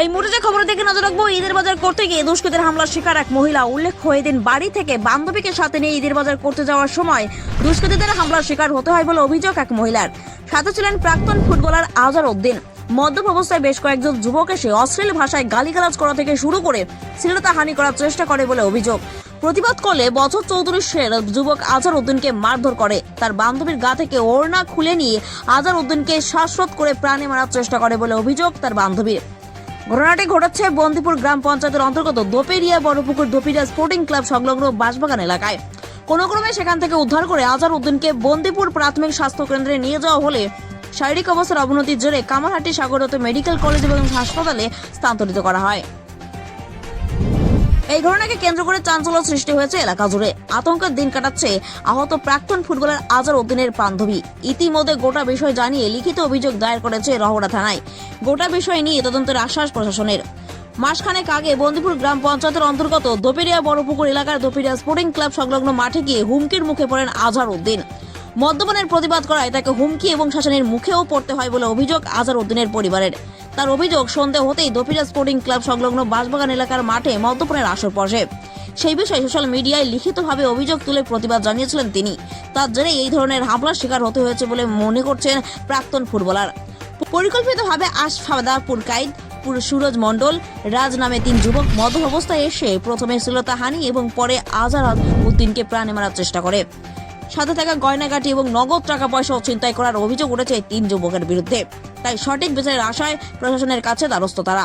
এই মুহূর্তে খবরের দিকে নজর রাখব, ঈদের বাজার করতে গিয়ে দুষ্কৃতের হামলার শিকার এক মহিলা। উল্লেখ্য এদিন বাড়ি থেকে বান্ধবীকে সাথে নিয়ে ঈদের বাজার করতে যাওয়ার সময় দুষ্কৃতীদের হামলার শিকার হতে হয় বলে অভিযোগ এক মহিলার। সাথে ছিলেন প্রাক্তন ফুটবলার আজহার উদ্দিন মদ্যপ অবস্থায় বেশ কয়েকজন যুবক এসে অশ্লীল ভাষায় গালিগালাজ করা থেকে শুরু করে শ্লীলতা হানি করার চেষ্টা করে বলে অভিযোগ। প্রতিবাদ করলে বছর চৌত্রিশের যুবক আজহার উদ্দিনকে মারধর করে। তার বান্ধবীর গা থেকে ওড়না খুলে নিয়ে আজহার উদ্দিনকে শ্বাসরোধ করে প্রাণে মারার চেষ্টা করে বলে অভিযোগ তার বান্ধবীর। ঘটনাটি ঘটেছে বন্দিপুর গ্রাম পঞ্চায়েতের অন্তর্গত দোপেরিয়া বড়পুকুর দোপেরিয়া স্পোর্টিং ক্লাব সংলগ্ন বাঁশবাগান এলাকায়। কোনো ক্রমে সেখান থেকে উদ্ধার করে আজহার উদ্দিনকে বন্দিপুর প্রাথমিক স্বাস্থ্য কেন্দ্রে নিয়ে যাওয়া হলে শারীরিক অবস্থার অবনতির জোরে কামারহাটি সাগরত মেডিকেল কলেজ এবং হাসপাতালে স্থানান্তরিত করা হয়। এই ঘটনাকে কেন্দ্র করে চাঞ্চল্য সৃষ্টি হয়েছে এলাকা জুড়ে। আতঙ্কের দিন কাটাচ্ছে আহত প্রাক্তন ফুটবলার আজহার উদ্দিনের বান্ধবী। ইতিমধ্যে গোটা বিষয় জানিয়ে লিখিত অভিযোগ দায়ের করেছে রহড়া থানায়। গোটা বিষয় নিয়ে তদন্তের আশ্বাস প্রশাসনের। মাসখানেক আগে বন্দিপুর গ্রাম পঞ্চায়েতের অন্তর্গত দোপেরিয়া বড়পুকুর এলাকার দোপেরিয়া স্পোর্টিং ক্লাব সংলগ্ন মাঠে গিয়ে হুমকির মুখে পড়েন আজহার উদ্দিন। মদ্যপানের প্রতিবাদ করায় তাকে হুমকি এবং শাসনের মুখেও পড়তে হয় বলে অভিযোগ আজহার উদ্দিনের পরিবারের। তার অভিযোগ, সন্ধে হতেই দোপিরা স্পোর্টিং ক্লাব সংলগ্ন বাঁশবাগান এলাকার মাঠে মদ্যপানের আসর বসে সেই বিষয়ে সোশ্যাল মিডিয়ায় লিখিতভাবে অভিযোগ তুলে প্রতিবাদ জানিয়েছিলেন তিনি। তার জেরে এই ধরনের হামলার শিকার হতে হয়েছে বলে মনে করছেন প্রাক্তন ফুটবলার। পরিকল্পিতভাবে আশফাদা পুরকাইদ পুর সুরজ মণ্ডল, রাজ নামে তিন যুবক মদ অবস্থায় এসে প্রথমে শ্লীলতা হানি এবং পরে আজহার উদ্দিনকে প্রাণে মারার চেষ্টা করে। সাথে থাকা গয়নাগাটি এবং নগদ টাকা পয়সা ছিনতাই করার অভিযোগ উঠেছে এই তিন যুবকের বিরুদ্ধে। তাই সঠিক বিচারের আশায় প্রশাসনের কাছে দ্বারস্থ তারা।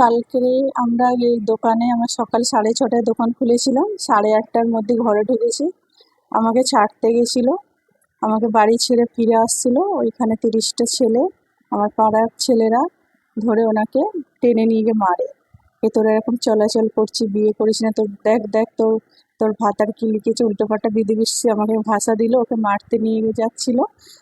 কালকে আমরা এই দোকানে আমার সকাল সাড়ে ছটায় দোকান খুলেছিলাম। সাড়ে আটটার মধ্যে ঘরে ঢুকেছি। আমাকে ছাড়তে গেছিল। আমাকে বাড়ি ছেড়ে ফিরে আসছিল। ওইখানে তিরিশটা ছেলে, আমার পাড়ার ছেলেরা ধরে ওনাকে টেনে নিয়ে গিয়ে মারে। এ এরকম চলাচল করছি, বিয়ে করিস না, তোর দেখ দেখ তোর তোর ভাতার কি লিখেছে উল্টোপাল্টা বিধিবিষি আমাকে ভাষা দিল, ওকে মারতে নিয়ে যাচ্ছিল।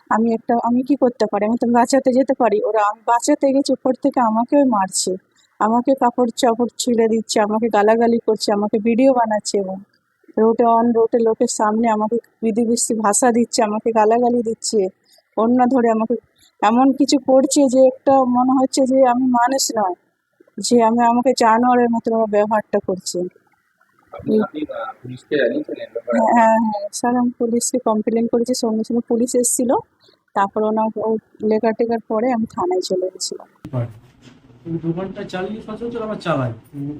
আমি একটা, আমি কি করতে পারি? আমি তো বাঁচাতে যেতে পারি। ওরা আমি, বাঁচাতে গেছি, উপর থেকে আমাকেও মারছে। আমাকে কাপড় চাপড় ছিঁড়ে দিচ্ছে, আমাকে গালাগালি করছে, আমাকে ভিডিও বানাচ্ছে এবং রোডে অন রোডে লোকের সামনে আমাকে বিধিবিষি ভাষা দিচ্ছে, আমাকে গালাগালি দিচ্ছে, অন্য ধরে আমাকে এমন কিছু করছে যে একটা মনে হচ্ছে যে আমি মানুষ নয়, যে আমি, আমাকে জানোয়ারের মতো ব্যবহারটা করছে। হ্যাঁ হ্যাঁ স্যার আমি পুলিশকে কমপ্লেন করেছি সঙ্গে সঙ্গে পুলিশ এসেছিল। তারপর ওনার ও লেখা টেকার পরে আমি থানায় চলে গেছিলাম। ওই দোকানটা চালিয়ে সচরাচর আমার চালাই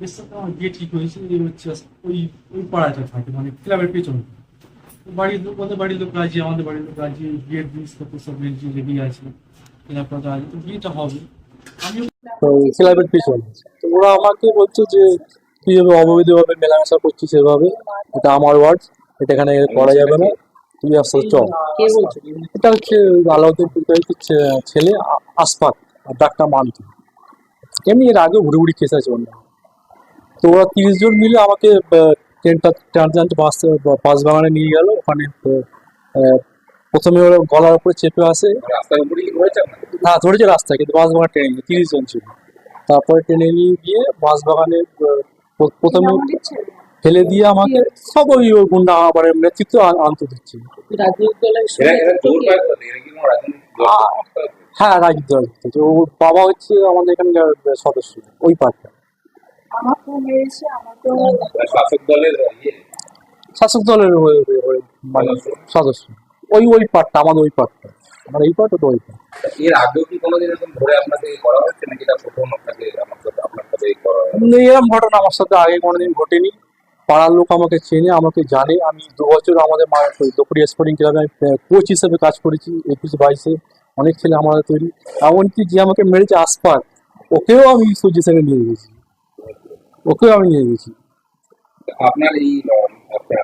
এর সাথে আমার বিয়ে ঠিক হয়েছে হচ্ছে ওই ওই পাড়াটা থাকে মানে ক্লাবের পেছনে। বাড়ির লোক ওদের বাড়ির লোক রাজি আমাদের বাড়ির লোক রাজি বিয়ের জিনিসপত্র সব রেডি রেডি আছে ক্লাব কথা আছে তো বিয়েটা হবে। আমিও তো ক্লাবের পিছনে। তো ওরা আমাকে বলছে যে এভাবে অবৈধভাবে মেলামেশা করছিস সেভাবে এটা আমার ওয়ার্ড এটা এখানে করা যাবে না। তুই আসতে চল। এটা হচ্ছে আলাউদ্দিন ছেলে আসফাক আর ডাক্তার মান্তি এমনি এর আগে ঘুরে ঘুরে কেস আছে অন্য তো ওরা তিরিশ জন মিলে আমাকে ট্রেনটা টানতে টানতে বাস পাঁচ বাগানে নিয়ে গেল। ওখানে প্রথমে ওরা গলার উপরে চেপে আসে? না ধরেছে রাস্তা কিন্তু বাস বাগান ট্রেনে তিরিশ জন ছিল। তারপরে ট্রেনে নিয়ে গিয়ে বাস বাগানে প্রথমে ফেলে দিয়ে আমাকে সব ওই গুন্ডা আবার নেতৃত্ব আন- আনতে দিচ্ছে। হ্যাঁ রাজনীতি ওর বাবা হচ্ছে আমাদের এখানকার সদস্য ওই পার্টটা। এরা শাসক দলের শাসক দলের মানে সদস্য। ওই ওই পার্টটা আমাদের ওই পার্টটা। আমার এই পার্ট ওটা ওই পার্ট। এর আগেও কি কোনোদিন এরকম ধরে আপনাকে করা হচ্ছে নাকি এটা প্রথম আপনাকে আপনার? এরকম ঘটনা। আমার সাথে আগে কোনোদিন ঘটেনি। পাড়ার লোক আমাকে চেনে আমাকে জানে। আমি দু বছর আমাদের দুপুরি স্পোর্টিং ক্লাবে আমি কোচ হিসেবে কাজ করেছি একুশ বাইশে। অনেক ছেলে আমাদের তৈরি। এমনকি যে আমাকে মেরেছে আসপাত ওকেও আমি সূর্য সেখানে নিয়ে গেছি। ওকেও আমি নিয়ে গেছি। আপনার এই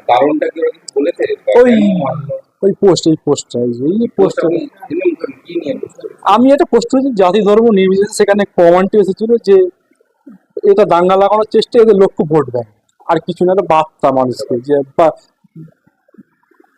কারণটা কি বলেছে? ওই ওই পোস্ট এই পোস্টটা এই বুঝতে আমি একটা পোস্ট করেছি জাতি ধর্ম নির্বিশেষে সেখানে কমেন্টে এসেছিল যে এটা দাঙ্গা লাগানোর চেষ্টা এদের লক্ষ্য ভোট দেয় আর কিছু না একটা বার্তা মানুষকে যে বা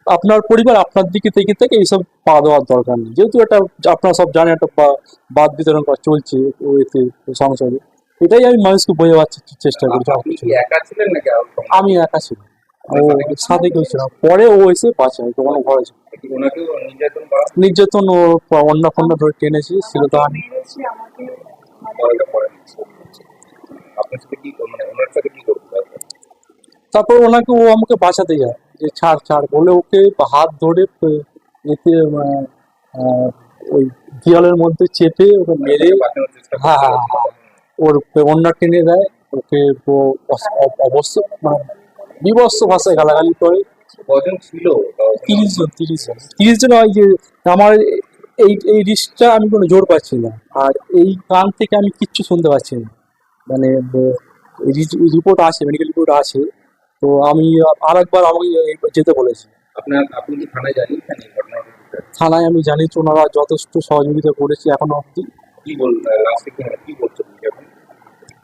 আপনার পরিবার আপনার দিকে থেকে থেকে এইসব পা দেওয়ার দরকার নেই যেহেতু এটা আপনারা সব জানেন একটা বা- বাদ বিতরণ করা চলছে ও এতে সংসারে এটাই আমি মানুষকে বোঝাবার চেষ্টা করেছি আর আপনি কিছু কি না। একা ছিলেন নাকি আরও সঙ্গে? আমি একা ছিলাম ও সাথে কেউ ছিল পরে ও এসে বাঁচায় তখন ও ঘরে ছিল নির্যাতন নির্যাতন ও অন্য ফন্য ধরে টেনেছি ছিল তো আমি মেরেছে আমাকে পড়াটা পড়েন আপনার সাথে কি মানে ওনার সাথে কি করতে হবে তারপর ওনাকে ও আমাকে বাঁচাতে যায় যে ছাড় ছাড় বলে ওকে হাত ধরে এতে ওই দেয়ালের মধ্যে চেপে ওকে মেরে হ্যাঁ, হ্যাঁ, হ্যাঁ। ওর অন্য টেনে দেয় ওকে ও অবশ্য মানে বিবস্ত ভাষায় গালাগালি করে। কজন ছিল? তিরিশ জন তিরিশ জন। তিরিশ জন হয় যে আমার এই এই রিস্কটা আমি কোনো জোর পাচ্ছি না আর এই কান থেকে আমি কিচ্ছু শুনতে পাচ্ছি না। মানে রিপোর্ট আছে মেডিকেল রিপোর্ট আছে তো আমি আর একবার আমাকে যেতে বলেছি। আপনার আপনি কি থানায় জানিয়েছেন এই ঘটনাটা থানায় আমি জানি ওনারা যথেষ্ট সহযোগিতা করেছে এখনও অবধি। কি বল লাস্টে কি কি বলছেন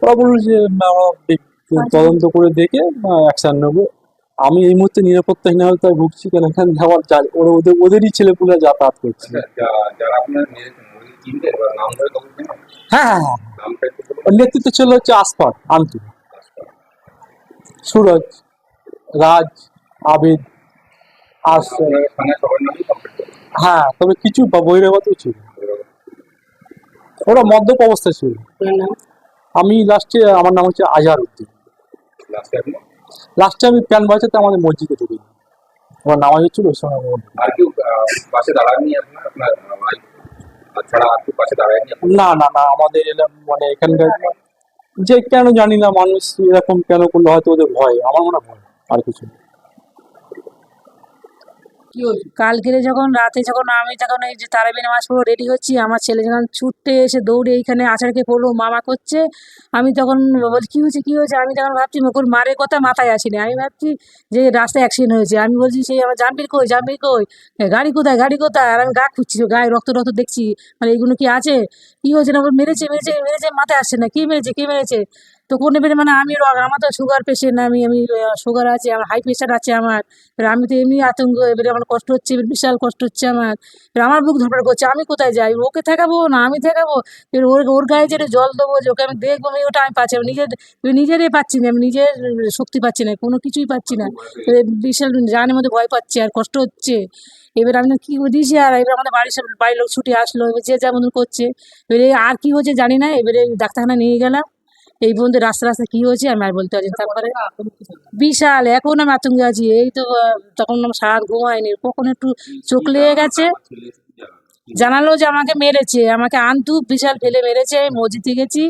ওরা বলল যে তদন্ত করে দেখে অ্যাকশন নেব। আমি এই মুহূর্তে নিরাপত্তাহীনতায় ভুগছি কেন এখানে ওরা ওদের ওদেরই ছেলেপুলে যাতায়াত করছে। আচ্ছা যারা আপনার হ্যাঁ হ্যাঁ হ্যাঁ। নেতৃত্ব ছিল হচ্ছে আসফার আন্টি। সুরজ রাজ আবিদ আর হ্যাঁ তবে কিছু বহিরাগত ছিল। ওরা মদ্যপ অবস্থায় ছিল। আমি লাস্টে আমার নাম হচ্ছে আজহার উদ্দিন। লাস্টে আমি প্যান বাঁচাতে আমাদের মসজিদে ঢুকি আমার নামাজ হচ্ছিল ওই সময় আর আহ, পাশে আপনার? না না না, আমাদের মানে এখানকার যে কেন জানি না মানুষ এরকম কেন করলে হয়তো ওদের ভয়, আমার মনে হয় ভয়, আর কিছু না। কালকে যখন, রাতে যখন আমি যখন এই যে তারাবি নামাজ পড়ে রেডি হচ্ছি, আমার ছেলে যখন ছুটতে এসে দৌড়ে এইখানে আছাড়কে পড়ল, মামা করছে, আমি তখন বলছি, কী হয়েছে কী হয়েছে? আমি তখন ভাবছি মুকুর মারের কথা মাথায় আসেনি। আমি ভাবছি যে রাস্তায় অ্যাক্সিডেন্ট হয়েছে। আমি বলছি, সেই আমার জাম্পির কই জাম্পির কই? গাড়ি কোথায় গাড়ি কোথায়? আর আমি গা খুঁজছি, গায়ে রক্ত রক্ত দেখছি। মানে এইগুলো কি আছে? কী হয়েছে? না মেরেছে মেরেছে মেরেছে, মাথায় আসছে না। কী মেরেছে কী মেরেছে? তো কোনো বেড়ে মানে আমি আমার তো সুগার পেশেন্ট আমি আমি সুগার আছে, আমার হাই প্রেশার আছে আমার। এবার আমি তো এমনি আতঙ্ক, এবারে আমার কষ্ট হচ্ছে, এবার বিশাল কষ্ট হচ্ছে আমার। এবার আমার বুক ধরপড় করছে, আমি কোথায় যাই? ওকে ঠেকাবো না আমি ঠেকাবো? এবার ওর ওর গায়ে যেটা জল দেবো যে ওকে আমি দেখব, আমি ওটা আমি পাচ্ছি নিজের নিজেরই পাচ্ছি না, আমি নিজের শক্তি পাচ্ছি না, কোনো কিছুই পাচ্ছি না। বিশাল জানের মধ্যে ভয় পাচ্ছি আর কষ্ট হচ্ছে। এবার আমি কি দিয়েছি আর, এবার আমাদের বাড়ির সব বাড়ির লোক ছুটে আসলো, এবার যে যেমন করছে, এবারে আর কি হচ্ছে জানি না, এবারে ডাক্তারখানা নিয়ে গেলাম। এই পর্যন্ত রাস্তা রাস্তা কি হয়েছে? আমি আর বলতে পারছি তারপরে বিশাল, এখন আমি আতঙ্কে আছি। এই তো তখন সারা ঘুমায়নি, কখন একটু চোখ লেগে গেছে। জানালো যে আমাকে মেরেছে। আমাকে আনতু বিশাল ফেলে মেরেছে। মসজিদে গেছি।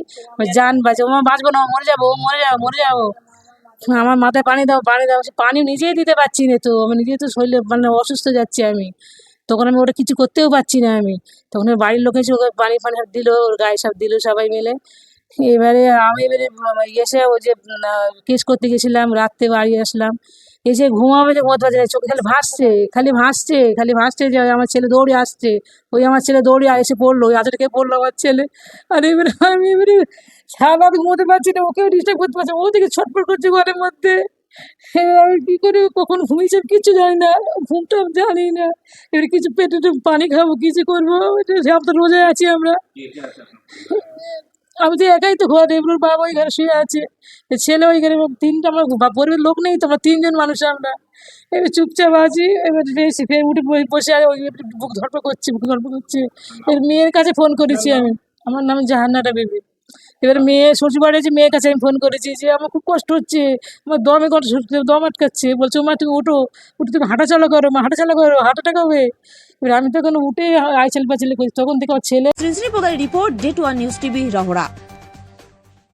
জান বাঁচে ও বাঁচবো না মরে যাব, ও মরে যাব মরে যাব। আমার মাথায় পানি দাও পানি দাও। পানি নিজেই দিতে পারছি না তো। আমি নিজেই তো শরীরে মানে অসুস্থ যাচ্ছি আমি। তখন আমি ওটা কিছু করতেও পারছি না আমি। তখন বাড়ির লোক এসে ওকে পানি ফানি সব দিল, ওর গায়ে সব দিল সবাই মিলে। এবারে আমি এবারে এসে ওই যে কেস করতে গেছিলাম, রাত্রে বাড়ি আসলাম। এসে ঘুমাবে যে পারছে না, চোখে খালি ভাসছে খালি ভাসছে খালি ভাসছে যে আমার ছেলে দৌড়ে আসছে। ওই আমার ছেলে দৌড়ে এসে পড়ল, ওই আজকে পড়ল আমার ছেলে? আর এবারে আমি এবারে সারা ঘুমোতে পারছি না, ওকেও ডিস্টার্ব করতে পারছি। ও থেকে ছটফট করছে ঘরের মধ্যে। আমি কী করে, কখন ঘুমিয়েছে কিচ্ছু জানি না ঘুমটা জানি না। এবারে কিছু পেটে পানি খাব কিছু করব? তো রোজায় আছি আমরা। আমি তো একাই তো ঘর এবার বাবা ওইখানে শুয়ে আছে ছেলে ওইখানে ঘরে তিনটা আমার পরিবার লোক নেই তো, আমার তিনজন মানুষ আমরা। এবার চুপচাপ আছি, এবার বেশি, ফের উঠে বসে আছে, ওই বুক ধরপড় করছে বুক ধরপড় করছে। এর মেয়ের কাছে ফোন করেছি আমি, আমার নাম জাহান্নাটা বেবি। এবার মেয়ে শ্বশুরবাড়ি যে মেয়ের কাছে আমি ফোন করেছি যে, আমার খুব কষ্ট হচ্ছে, আমার দমে কষ্ট দম আটকাচ্ছে। বলছে, মা, তুমি উঠো, উঠে তুমি হাঁটাচলা করো, মা, হাঁটাচলা করো হাঁটাটা হবে। এবার আমি তখন উঠে আইচাল পাচালি করছি তখন থেকে আমার ছেলে Shri Shri report date one news TV, Rahara.